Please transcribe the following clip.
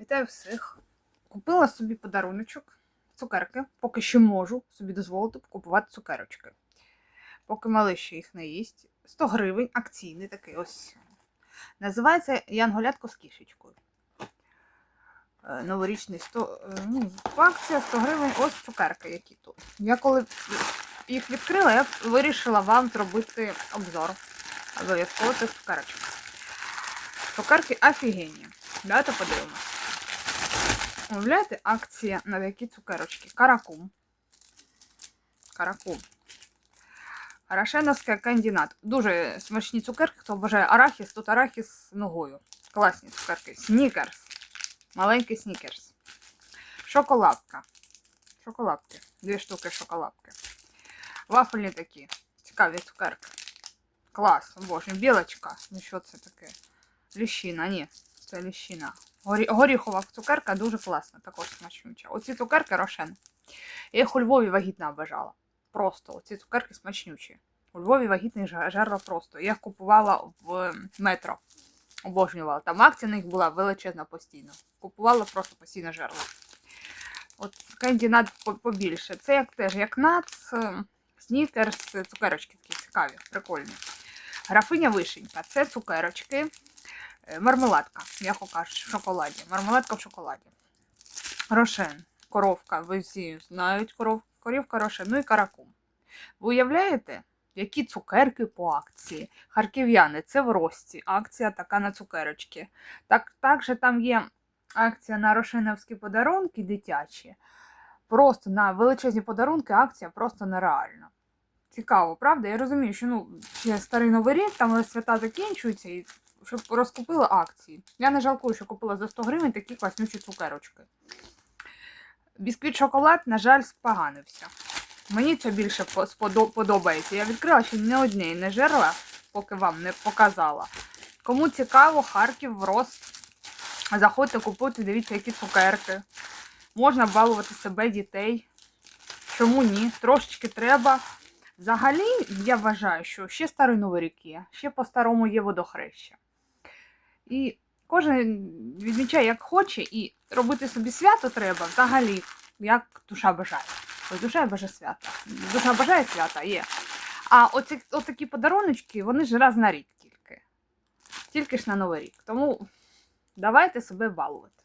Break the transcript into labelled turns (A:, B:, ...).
A: Вітаю всіх. Купила собі подаруночок, цукерки. Поки що можу собі дозволити купувати цукерочки. Поки малий ще їх не їсть. 100 гривень, акційний такий ось. Називається Янголятко з кішечкою. Е, Новорічний 100, е, ну, акція 100 гривень, ось цукерки, які тут. Я коли їх відкрила, я вирішила вам зробити обзор. Обов'язково цих цукерочок. Цукерки офігенні. Давайте подивимось. Уявляєте, акція на такі цукерочки. Каракум. Каракум. Арашеновський кандинат. Дуже смачні цукерки, хто бажає арахіс, тут арахіс з ногою. Класні цукерки. Снікерс. Маленький снікерс. Шоколадка. Шоколадки. Дві штуки шоколадки. Вафельні такі. Цікаві цукерки. Клас, боже, білочка. Ну що це таке? Ліщина, ні, це ліщина. Горі... Горіхова цукерка дуже класна, також смачнюча. Оці цукерки рошен. Я їх у Львові вагітна обажала. Просто оці цукерки смачнючі. У Львові вагітний жа- жерла просто. Я їх купувала в метро. Обожнювала. Там акція на них була величезна постійно. Купувала просто постійно жерла. От кандінат побільше. Це як теж як нац, снікерс, цукерочки такі цікаві, прикольні. Графиня вишенька це цукерочки, мармеладка, м'яко кажучи, в шоколаді. Мармеладка в шоколаді. Рошен, коровка, ви всі знають коров, корівка рошен, ну і каракум. Ви уявляєте, які цукерки по акції? Харків'яни, це в Рості, акція така на цукерочки. Так, також там є акція на рошеновські подарунки дитячі. Просто на величезні подарунки акція просто нереальна. Цікаво, правда? Я розумію, що ну, старий новий рік, там свята закінчуються, і щоб розкупила акції. Я не жалкую, що купила за 100 гривень такі класнючі цукерочки. Бісквіт шоколад, на жаль, споганився. Мені це більше подобається. Я відкрила ще не однієї не жерла, поки вам не показала. Кому цікаво, Харків, Рост. Заходьте, купуйте, дивіться, які цукерки. Можна балувати себе, дітей. Чому ні? Трошечки треба. Взагалі, я вважаю, що ще старий новий рік є, ще по-старому є водохреща. І кожен відмічає, як хоче, і робити собі свято треба взагалі, як душа бажає. Ось душа бажає свята. Душа бажає свята, є. А оці, отакі подаруночки, вони ж раз на рік тільки. Тільки ж на Новий рік. Тому давайте себе балувати.